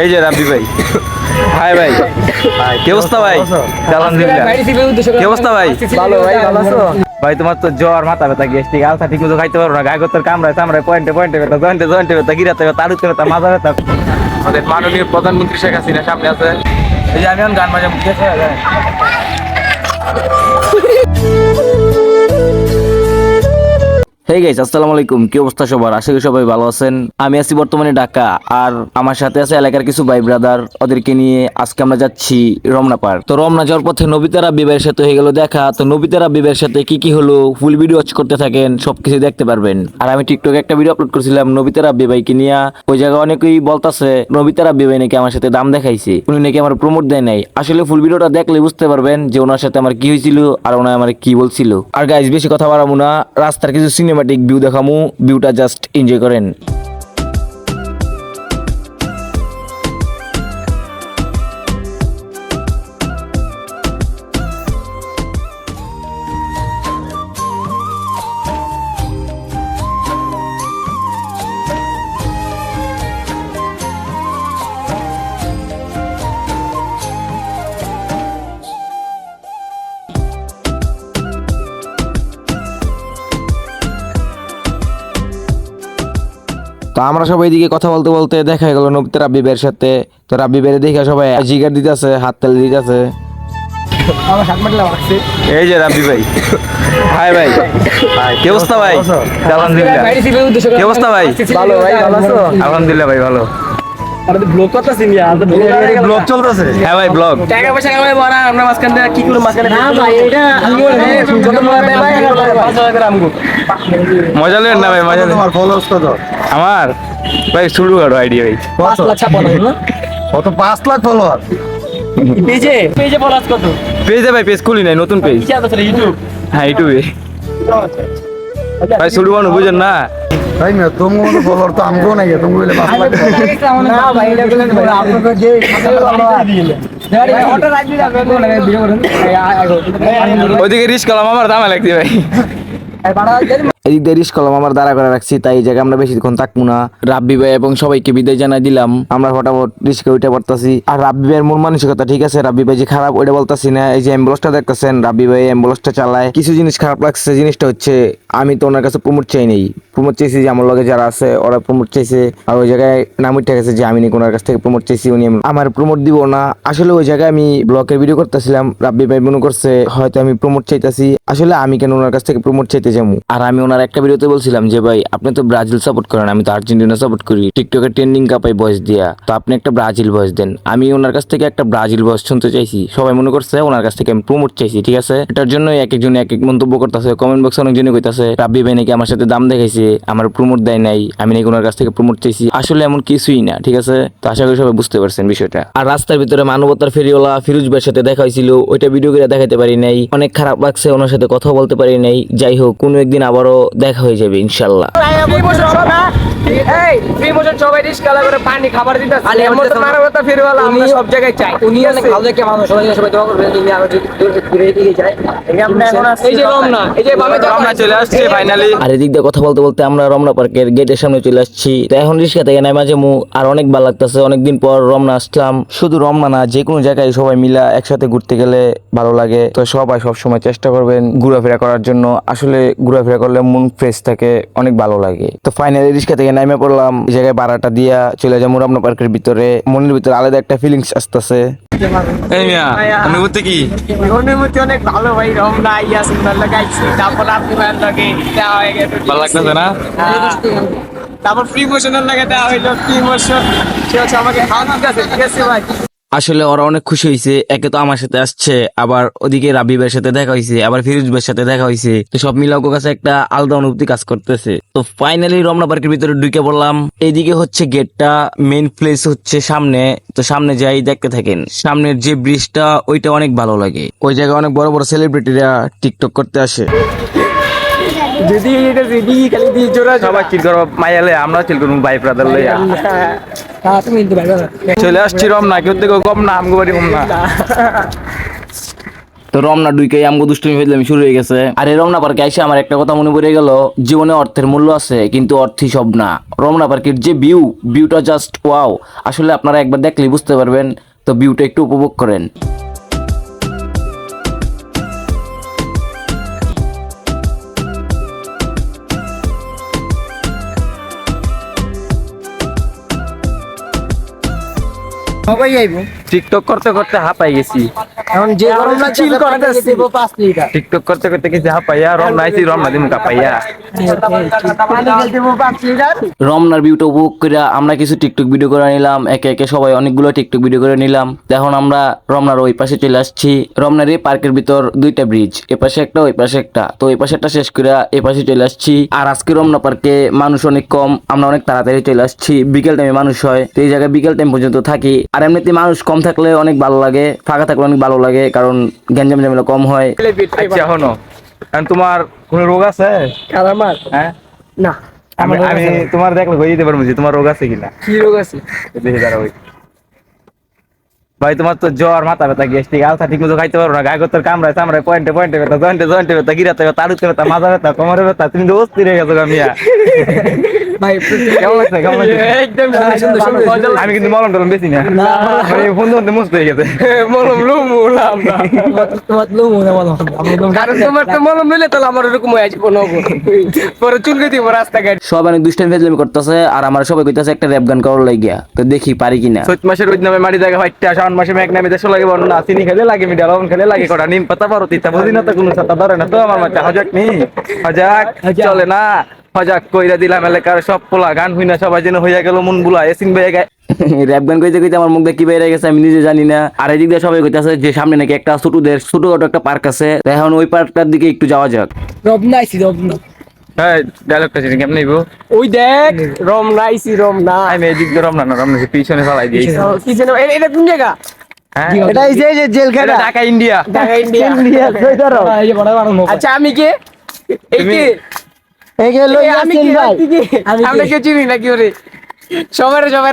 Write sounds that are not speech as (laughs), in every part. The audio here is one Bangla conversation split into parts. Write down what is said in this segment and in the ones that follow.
এই যে রাব্বি ভাই। হাই ভাই। কি অবস্থা ভাই? কি অবস্থা ভাই? ভালো ভাই ভালো আছো? ভাই তোমার তো জ্বর মাথা ব্যথা গ্যাস্ট্রিক আলসা ঠিক মতো খাইতে পারো না। গায়ে তোর কামড়ায় চামড়ায় পয়েন্টে পয়েন্টে ব্যথা জয়েন্টে জয়েন্টে ব্যথা গিরাতে ব্যথা আলুতে ব্যথা মাথা ব্যথা। আমাদের মাননীয় প্রধানমন্ত্রী শেখ হাসিনা সামনে আছে। এই যে আমি গান বাজা মুখে হে গাইস আসসালামু আলাইকুম। কি অবস্থা সবার? আশা করি সবাই ভালো আছেন। আমি আছি বর্তমানে ঢাকা, আর আমার সাথে আছে এলাকার কিছু ভাই ব্রাদার ওদেরকে নিয়ে আজকে আমরা যাচ্ছি রমনা পার্ক। তো রমনা যাওয়ার পথে নবিতারা বিবের সাথে হয়ে গেল দেখা। তো নবিতারা বিবের সাথে কি কি হলো? ফুল ভিডিও ওয়াচ করতে থাকেন, সবকিছু দেখতে পারবেন। আর আমি টিকটকে একটা ভিডিও আপলোড করেছিলাম নবিতারা বিবাইকে নিয়ে। ওই জায়গায় অনেকেই বলতাছে নবিতারা বিবাই নাকি আমার সাথে দাম দেখাইছে। উনি নাকি আমার প্রমোট দেয় নাই। আসলে ফুল ভিডিওটা দেখলে বুঝতে পারবেন যে ওনার সাথে আমার কি হয়েছিল, আর ওনার আমার কি বলছিল। আর গাইজ বেশি কথা বাড়াবো না। রাস্তার কিছু সিনেমাটিক ভিউ দেখামু ভিউটা জাস্ট এনজয় করেন। তো আমরা সবাই এদিকে কথা বলতে বলতে দেখা গেল নবিতা রাব্বিবের সাথে তো রাব্বি বের দেখে সবাই জিগার দিতে আছে হাত তালি মাটলা রাখছি এই যে রাব্বি ভাই হাই ভাই কি অবস্থা ভাই আলহামদুলিল্লাহ কি অবস্থা ভাই ভালো ভাই ভালো আছো আলহামদুলিল্লাহ ভাই ভালো ব্লগ করতেছি ব্লগ চলতেছে। হ্যাঁ ভাই ব্লগ টাকা পয়সা কামাই বড় আমরা মাঝখান দিয়ে কি করব? মাঝখানে না ভাই এটা আমি কত বড় ভাই 5000 টাকা আমগো। মজা লেন না ভাই মজা তোমার ফলোয়ার্স কত? আমার? ভাই শুরু করো আইডিয়া ভাই। 5 লাখ 56 কত? পাঁচ লাখ ফলোয়ার পেজে পেজে বলাস কত? পেজে ভাই পেজ খুলি নাই নতুন পেজ। ইউটিউব হ্যাঁ ইউটিউবে ভাই শুরু করো বুঝেন না ভাই না তুমি মতো ফলোয়ার তো আমগো নাই তুমি বলে পাঁচ লাখ না ভাই এটা বলেন ভাই আপনাকে যে ওইদিকে রিস্ক করলাম আমার দামে লাগছে ভাই এদিক দিয়ে রিস্ক করলাম আমার দাঁড়া করে রাখছি তাই এই জায়গায় আমরা বেশিক্ষণ থাকব না। রাব্বি ভাই এবং সবাইকে বিদায় জানাই দিলাম। আমরা ফটাফট রিস্কে উঠে পড়তাছি। আর রাব্বি ভাইয়ের মন মানসিকতা ঠিক আছে রাব্বি ভাই যে খারাপ ওইটা বলতাছি না। এই যে অ্যাম্বুলেন্সটা দেখতেছেন রাব্বি ভাই অ্যাম্বুলেন্সটা চালায়। কিছু জিনিস খারাপ লাগছে জিনিসটা হচ্ছে আমি তো ওনার কাছে প্রমোট চাই নেই। প্রমোট চাইছি যে আমার লগে যারা আছে ওরা প্রমোট চাইছে। আর ওই জায়গায় নাম উঠে গেছে যে আমি নাকি ওনার কাছ থেকে প্রমোট চাইছি উনি আমার প্রমোট দিব না। আসলে ওই জায়গায় আমি ব্লকের ভিডিও করতেছিলাম রাব্বি ভাই মনে করছে হয়তো আমি প্রমোট চাইতাছি। আসলে আমি কেন ওনার কাছ থেকে প্রমোট চাইতে যাব। আর আমি ওনার একটা ভিডিওতে বলছিলাম যে, ভাই, আপনি তো ব্রাজিল সাপোর্ট করেন, আমি তো আর্জেন্টিনা সাপোর্ট করি। টিকটকে ট্রেন্ডিং কাপাই বয়স দিয়া। তো আপনি একটা ব্রাজিল বয়স দেন। আমি ওনার কাছ থেকে একটা ব্রাজিল বয়স শুনতে চাইছি। সবাই মনে করছে ওনার কাছ থেকে আমি প্রমোট চাইছি, ঠিক আছে? এটার জন্য এক একজন এক এক মন্তব্য করতেছে। কমেন্ট বক্সে অনেকজনই কইতাছে, রাব্বি ভাই নাকি আমার সাথে দাম দেখাইছে, আমার প্রমোট দেয় নাই, আমি নাকি ওনার কাছ থেকে প্রমোট চাইছি। আসলে এমন কিছুই না, ঠিক আছে? তো আশা করি সবাই বুঝতে পারছেন বিষয়টা। আর রাস্তার ভিতরে মানবতার ফেরিওয়ালা ফিরোজ ভাইয়ের সাথে দেখা হয়েছিল ওইটা ভিডিও করে দেখাতে পারি নাই। অনেক খারাপ লাগছে ওনার সাথে কথা বলতে পারি নাই। যাই হোক কোনো একদিন আবারও দেখা হয়ে যাবে ইনশাল্লাহ। এই ফ্রি মোশন সবাই রিস্ক কালা করে পানি খাবার দিতেছে। এমন তো মানবতা ফিরওয়ালা আমরা সব জায়গায় চাই। উনি অনেক ভালো দেখে মানুষ সবাই সবাই দোয়া করবেন তুমি আরও যদি দূরে দিকে যায়। এই যে রমনা। এই যে বামে রমনা চলে আসছে ফাইনালি আর এদিক দিয়ে কথা বলতে বলতে আমরা রমনা পার্কের গেটের সামনে চলে আসছি। তো এখন রিক্সা থেকে নামা যাব আর অনেক ভালো লাগতেছে। অনেকদিন পর রমনা আসলাম। শুধু রমনা না যে কোনো জায়গায় সবাই মিলা একসাথে ঘুরতে গেলে ভালো লাগে। তো সবাই সবসময় চেষ্টা করবেন ঘোরাফেরা করার জন্য। আসলে ঘোরাফেরা করলে মন ফ্রেশ থাকে অনেক ভালো লাগে। তো ফাইনালি রিক্সা থেকে নামে পড়লাম এই জায়গায় বারাটা দিয়া চলে যাব রমনা পার্কের ভিতরে। মনের ভিতরে আলাদা একটা ফিলিংস আসতেছে। এই মিয়া অনুভূতি কি? অনুমতি অনেক ভালো ভাই রমনা সুন্দর লাগাইছি তারপর আপনি ভাইয়ের লগে দেওয়া হয়ে গেছে। ভালো লাগতেছে না? তারপর ফ্রি মোশনের লাগে দেওয়া হইল ফ্রি মোশন সে হচ্ছে আমাকে খাওয়ানো ঠিক আছে ঠিক আছে ভাই। আসলে ওরা অনেক খুশি হয়েছে। একে তো আমার সাথে আসছে, আবার ওদিকে রাবিবের সাথে দেখা হয়েছে, আবার ফিরোজ ভাইয়ের সাথে দেখা হয়েছে। তো সব মিলে ওর কাছে একটা আলাদা অনুভূতি কাজ করতেছে। তো ফাইনালি রমনা পার্কের ভিতরে ঢুকে পড়লাম। এইদিকে হচ্ছে গেটটা মেইন প্লেস হচ্ছে সামনে। তো সামনে যাই, দেখতে থাকেন, সামনের যে ব্রিজটা ওইটা অনেক ভালো লাগে। ওই জায়গায় অনেক বড় বড় সেলিব্রিটিরা টিকটক করতে আসে। যদি এটা যদি খালি দিয়ে জোড়া সবাই চিল করব মাইয়ালে আমরা চিল করব ভাই ব্রাদার লইয়া তুমি ভাই চলে আসছি রমনা কেউ থেকে কম না আমগো বাড়ি কম না। তো রমনা ডুইকে আমগো দুষ্টুমি ফেললাম শুরু হয়ে গেছে। আর এই রমনা পার্কে এসে আমার একটা কথা মনে পড়ে গেল জীবনে অর্থের মূল্য আছে কিন্তু অর্থই সব না। রমনা পার্কের যে ভিউ ভিউটা জাস্ট ওয়াও আসলে আপনারা একবার দেখলেই বুঝতে পারবেন তো ভিউটা একটু উপভোগ করেন। সবাই আইবো। টিকটক করতে করতে হাঁপাই গেছি। এখন যে গরম লাগছে চিল করতেছি দেবো 5 লিটার। টিকটক করতে করতে গেছি হাঁপাইয়া রমনা আইছি রমনা দিমু কাপাইয়া পানি গেল দেবো 5 লিটার রমনার ভিউটা উপভোগ করে আমরা কিছু টিকটক ভিডিও করে নিলাম একে একে সবাই অনেকগুলো টিকটক ভিডিও করে নিলাম। এখন আমরা রমনার ওই পাশে চলে আসছি। রমনার এই পার্কের ভিতর দুইটা ব্রিজ এ পাশে একটা ওই পাশে একটা। তো ওই পাশে একটা শেষ করে এ পাশে চলে আসছি। আর আজকে রমনা পার্কে মানুষ অনেক কম আমরা অনেক তাড়াতাড়ি চলে আসছি। বিকেল টাইমে মানুষ হয় তো এই জায়গায় বিকেল টাইম পর্যন্ত থাকি। আর এমনিতে মানুষ কম থাকলে অনেক ভালো লাগে ফাঁকা থাকলে অনেক ভালো লাগে কারণ গ্যাঞ্জাম ঝামেলা কম হয়। আচ্ছা হনো কারণ তোমার কোন রোগ আছে? কালামার হ্যাঁ? না। আমি আমি তোমার দেখলে হয়ে দিতে পারব যে তোমার রোগ আছে কিনা। কি রোগ আছে? দেখে দাঁড়া ওই। ভাই তোমার তো জ্বর মাথা ব্যথা গ্যাস্ট্রিক আলসা ঠিক মতো খাইতে পারো না। গায়ে তোর কামড়ায় চামড়ায় পয়েন্টে পয়েন্টে ব্যথা জয়েন্টে জয়েন্টে ব্যথা গিরাতে ব্যথা তালুতে ব্যথা মাথা ব্যথা কোমরে ব্যথা তুমি তো অস্থির হয়ে গেছো মিয়া। ভাই কেমন লাগছে? কেমন লাগছে? একদম সুন্দর সুন্দর আমি কিন্তু মলম টলম বেশি না। মানে ফোন ধরতে মস্ত হয়ে গেছে। মলম লুমু আমরা তোমার লুমু না মলম? কারণ তোমার তো মলম মিলে তাহলে আমার এরকম হয়ে কোনো পরে চুলকে দিব রাস্তাঘাট সব অনেক ফেজলামি করতেছে আর আমার সবাই কইতাছে একটা র্যাপ গান করার লাগিয়া। তো দেখি পারি কিনা। চৈত মাসের ওই নামে মাটি জায়গা ফাইটটা শাওন মাসে মেঘ নামে দেশ লাগে বর্ণনা চিনি খেলে লাগে মিডিয়া লবণ খেলে লাগে কটা নিম পাতা পারো তিতা বুঝি না তো কোনো সাতা ধরে না। তো আমার মাথা হজাক নি হজাক। চলে না। হজাক কইরা দিলাম এলাকার সব পোলা গান হই না সবাই যেন হইয়া গেল মন বুলা এসিন বেয়ে গায় (laughs) র্যাপ গান কইতে কইতে আমার মুখ দিয়ে কি বেরিয়ে গেছে আমি নিজে জানি না। আর এদিক দিয়ে সবাই কইতাছে যে সামনে নাকি একটা ছোটদের ছোটখাটো একটা পার্ক আছে। এখন ওই পার্কটার দিকে একটু যাওয়া যাক। রবনা আইছি রবনা হ্যাঁ ডায়লগটা চিনি কেমন নিব ওই দেখ রমনা। আইছি রমনা আমি এদিক দিয়ে রমনা না রমনা পিছনে ফালাই দিয়েছি। কি যেন এটা কোন জায়গা? হ্যাঁ? এটা এই যে যে জেল এটা ঢাকা ইন্ডিয়া। ঢাকা ইন্ডিয়া। আচ্ছা আমি কে? এই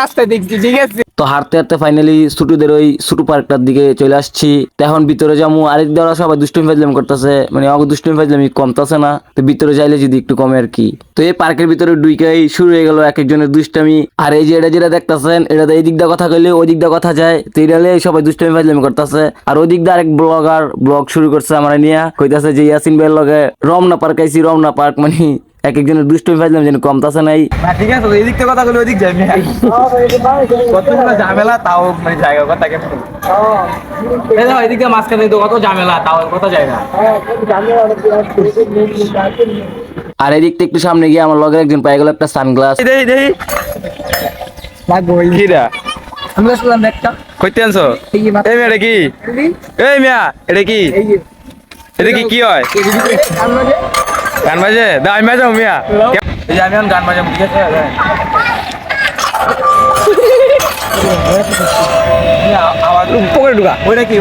রাস্তায় দেখছি ঠিক আছে? তো হাঁটতে হাঁটতে ফাইনালি ছোটদের ওই ছোট পার্কটার দিকে চলে আসছি। এখন ভিতরে যাব আরেক দ্বারা সবাই দুষ্টুমি ফাজলামি করতেছে। মানে অগ দুষ্টুমি ফাজলামি কমতেছে না। তো ভিতরে যাইলে যদি একটু কমে আর কি। তো এই পার্কের ভিতরে ডুইকাই শুরু হয়ে গেল এক একজনের দুষ্টামি। আর এই যে এটা যেটা দেখতেছেন এটা এই দিক দিয়ে কথা কইলে ওই দিক দিয়ে কথা যায়। তো এটা হলে সবাই দুষ্টুমি ফাজলামি করতেছে। আর ওই দিক দিয়ে আরেক ব্লগার ব্লগ শুরু করছে আমার নিয়ে। কইতাছে যে ইয়াসিন ভাইয়ের লগে রমনা পার্ক আইছি রমনা পার্ক মানে এক একজনের দুষ্টুমি যেন কমতাছে নাই। ঠিক আছে এদিক থেকে কথা বলে ওদিক যাই মিয়া। কতগুলো ঝামেলা তাও মানে জায়গা কথা কেমন? এদিক দিয়ে মাঝখানে তো কত ঝামেলা তাও কত জায়গা আর এদিক থেকে একটু সামনে গিয়ে আমার লগের একজন পাই গেল একটা সানগ্লাস। দেই দেই। লাগবো কিরা? আমি আসলাম একটা কইতে আনছো? এই যে মাথা- এই মিয়া এটা কি? এই মিয়া এটা কি? এটা কি কি হয়? গান বাজে দা আমি বাজাও মিয়া এই আমি গান বাজাবো ঠিক আছে পকেটে ঢুকা ওইটা কি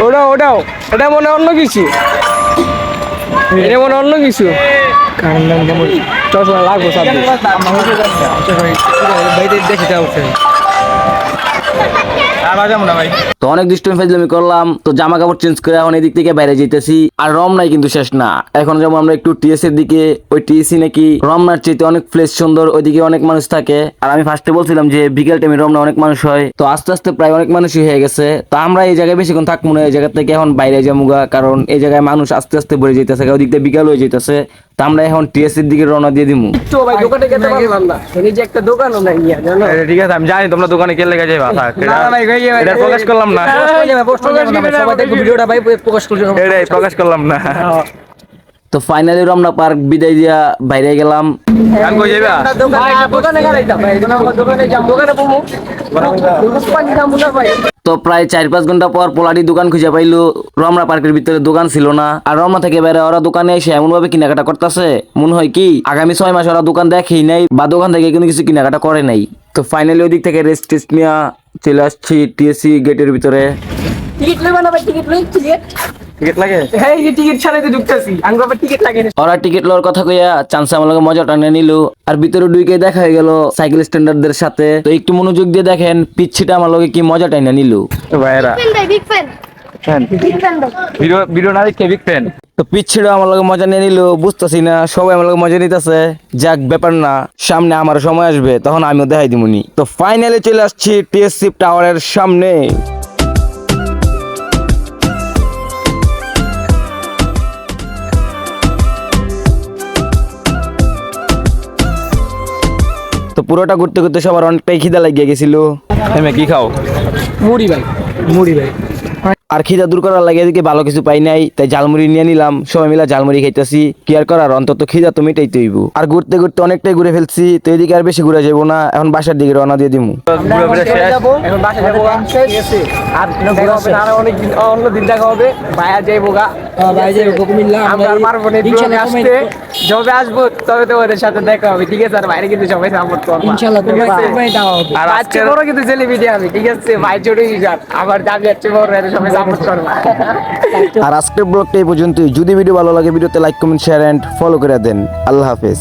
ওটা ওটাও ওটা মনে অন্য কিছু এটা মনে অন্য কিছু চশমা লাগবো দেখে যাও তো অনেক দুষ্টমি করলাম, তো জামা কাপড় চেঞ্জ করে এখন এদিক থেকে বাইরে যেতেছি আর কিন্তু শেষ না। এখন যেমন আমরা একটু টিএস এর দিকে। ওই টিএসি নাকি রমনার চেয়ে অনেক সুন্দর, ওইদিকে অনেক মানুষ থাকে। আর আমি ফার্স্টে বলছিলাম যে বিকেল টাইমে রমনা অনেক মানুষ হয়। তো আস্তে আস্তে প্রায় অনেক মানুষই হয়ে গেছে। তো আমরা এই জায়গায় বেশিক্ষণ থাকব না, এই জায়গা থেকে এখন বাইরে যাব কারণ এই জায়গায় মানুষ আস্তে আস্তে বেড়ে যেতেছে ওদিক দিয়ে বিকাল হয়ে যেতেছে তো আমরা এখন টিএসসির দিকে রওনা দিয়ে দিমু। তো ভাই দোকানে যেতে পারলাম না। শুনি যে একটা দোকানও নাই ইয়া জানো? ঠিক আছে আমি জানি তোমরা দোকানে কে লেগে যাইবা না, না, ভাই, ভাই, ভাই, এটা না। প্রকাশ করলাম না সবাই দেখো ভিডিওটা ভাই প্রকাশ করছি। এটাই প্রকাশ করলাম না। তো ফাইনালি রমনা পার্ক বিদায় দিয়া বাইরে গেলাম। তো প্রায় চার পাঁচ ঘণ্টা পর পোলাটি দোকান খুঁজে পাইলো। রমনা পার্কের ভিতরে দোকান ছিল না। আর রমনা থেকে বেড়ে ওরা দোকানে এসে এমন ভাবে কেনাকাটা করতেছে। মনে হয় কি আগামী ছয় মাস ওরা দোকান দেখেই নাই বা দোকান থেকে কোনো কিছু কেনাকাটা করে নাই। তো ফাইনালি ওই দিক থেকে রেস্ট টেস্ট নিয়ে চলে আসছি টিএসসি গেটের ভিতরে। টিকিট লইবা না ভাই টিকিট লই টিকিট। টিকিট লাগে? হ্যাঁ এই যে টিকিট ছাড়াইতে ঢুকতেছি। আঙ্গুর আবার টিকিট লাগে ওরা টিকিট লওয়ার কথা কইয়া চান্সে আমার লগে মজা টানে নিল। আর ভিতরে ঢুকে দেখা হয়ে গেল সাইকেল স্ট্যান্ডার্ডদের সাথে। তো একটু মনোযোগ দিয়ে দেখেন পিচ্ছিটা আমার লগে কি মজা টাইনা নিল। ভাইরা big fan fan video video না দেখে বিগ ফ্যান তো পিচ্ছিটা আমার লগে মজা নিয়ে নিল বুঝতেছি না সবাই আমার লগে মজা নিতেছে। যাক ব্যাপার না সামনে আমার সময় আসবে তখন আমিও দেখাই দিমুনি। তো ফাইনালি চলে আসছি টিএসসি টাওয়ারের সামনে। তো পুরোটা ঘুরতে ঘুরতে সবার অনেকটাই খিদা লাগিয়ে গেছিল। হ্যাঁ কি খাও? মুড়ি ভাই মুড়ি ভাই। আর খিদা দূর করার লাগে এদিকে ভালো কিছু পাই নাই তাই ঝালমুড়ি নিয়ে নিলাম। সবাই মিলে ঝালমুড়ি খাইতেছি। কি আর করার অন্তত খিদা তো মিটাইতে হইব আর ঘুরতে ঘুরতে অনেকটাই ঘুরে ফেলছি তো এদিকে আর বেশি ঘুরে যাব না। এখন বাসার দিকে রওনা দিয়ে দিমু। ঘুরে ঘুরে শেষ এখন বাসা যাব। গা। ঠিক আছে আর দেখা হবে না আর অনেক দিন অন্য দিন দেখা হবে। ভাইয়া যাইবো গা। আমরা আর পারব না এই ব্লগে আসতে। যবে আসব তবে তো ওদের সাথে দেখা হবে। ঠিক আছে? আর বাইরে কিন্তু সবাই সাপোর্ট করব। আর আজকে বড় কিন্তু সেলিব্রিটি আমি ঠিক আছে? ভাই চড়ে যান। আবার দাবি যাচ্ছে বড় এর সবাই আর আজকের ব্লগটা এই পর্যন্তই। যদি ভিডিও ভালো লাগে, ভিডিওতে like comment share and follow করে দেন। আল্লাহ হাফেজ।